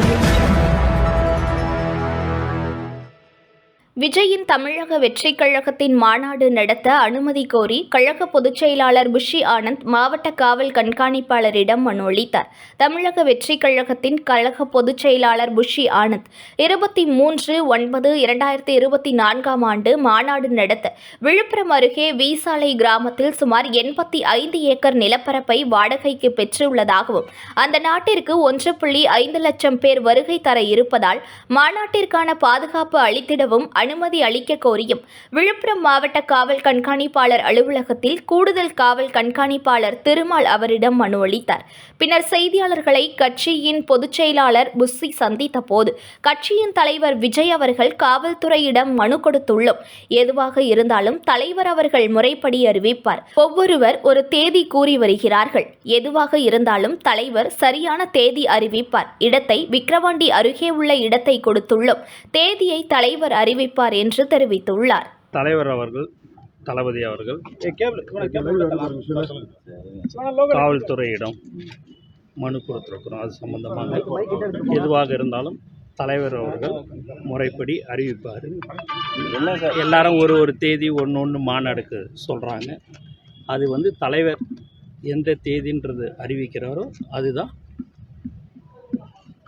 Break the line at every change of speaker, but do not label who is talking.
audio. விஜயின் தமிழக வெற்றிக் கழகத்தின் மாநாடு நடத்த அனுமதி கோரி கழக பொதுச் செயலாளர் புஷி ஆனந்த் மாவட்ட காவல் கண்காணிப்பாளரிடம் மனு அளித்தார். தமிழக வெற்றிக் கழகத்தின் கழக பொதுச் செயலாளர் புஷி ஆனந்த் இருபத்தி மூன்று ஒன்பது இரண்டாயிரத்தி இருபத்தி நான்காம் ஆண்டு மாநாடு நடத்த விழுப்புரம் அருகே வீசாலை கிராமத்தில் சுமார் எண்பத்தி ஐந்து ஏக்கர் நிலப்பரப்பை வாடகைக்கு பெற்றுள்ளதாகவும் அந்த நாட்டிற்கு ஒன்று புள்ளி ஐந்து லட்சம் பேர் வருகை தர இருப்பதால் மாநாட்டிற்கான பாதுகாப்பு அளித்திடவும் அனுமதி அளிக்க கோரியும். விழுப்புரம் மாவட்ட காவல் கண்காணிப்பாளர் அலுவலகத்தில் கூடுதல் காவல் கண்காணிப்பாளர் திருமால் அவரிடம் மனு அளித்தார். பின்னர் செய்தியாளர்களை கட்சியின் பொதுச் செயலாளர் புஸ்ஸி சந்தித்த போது கட்சியின் தலைவர் விஜய் அவர்கள் காவல்துறையிடம் மனு கொடுத்துள்ளோம். எதுவாக இருந்தாலும் தலைவர் அவர்கள் முறைப்படி அறிவிப்பார். ஒவ்வொருவர் ஒரு தேதி கூறி வருகிறார்கள். எதுவாக இருந்தாலும் தலைவர் சரியான தேதி அறிவிப்பார். இடத்தை விக்கிரவாண்டி அருகே உள்ள இடத்தை கொடுத்துள்ளோம். தேதியை தலைவர் அறிவிப்பார். என்று தெரிவித்துள்ளார்.
தலைவர் அவர்கள் தளபதி அவர்கள். காவல்துறையிடம் மனு கொடுத்துருக்குறோம். அது சம்பந்தமாக எதுவாக இருந்தாலும் தலைவர் அவர்கள் முறைப்படி அறிவிப்பார். எல்லாரும் ஒரு ஒரு தேதி ஒன்று ஒன்று மாநாடுக்கு சொல்கிறாங்க அது வந்து தலைவர் எந்த தேதின்றது அறிவிக்கிறாரோ அதுதான்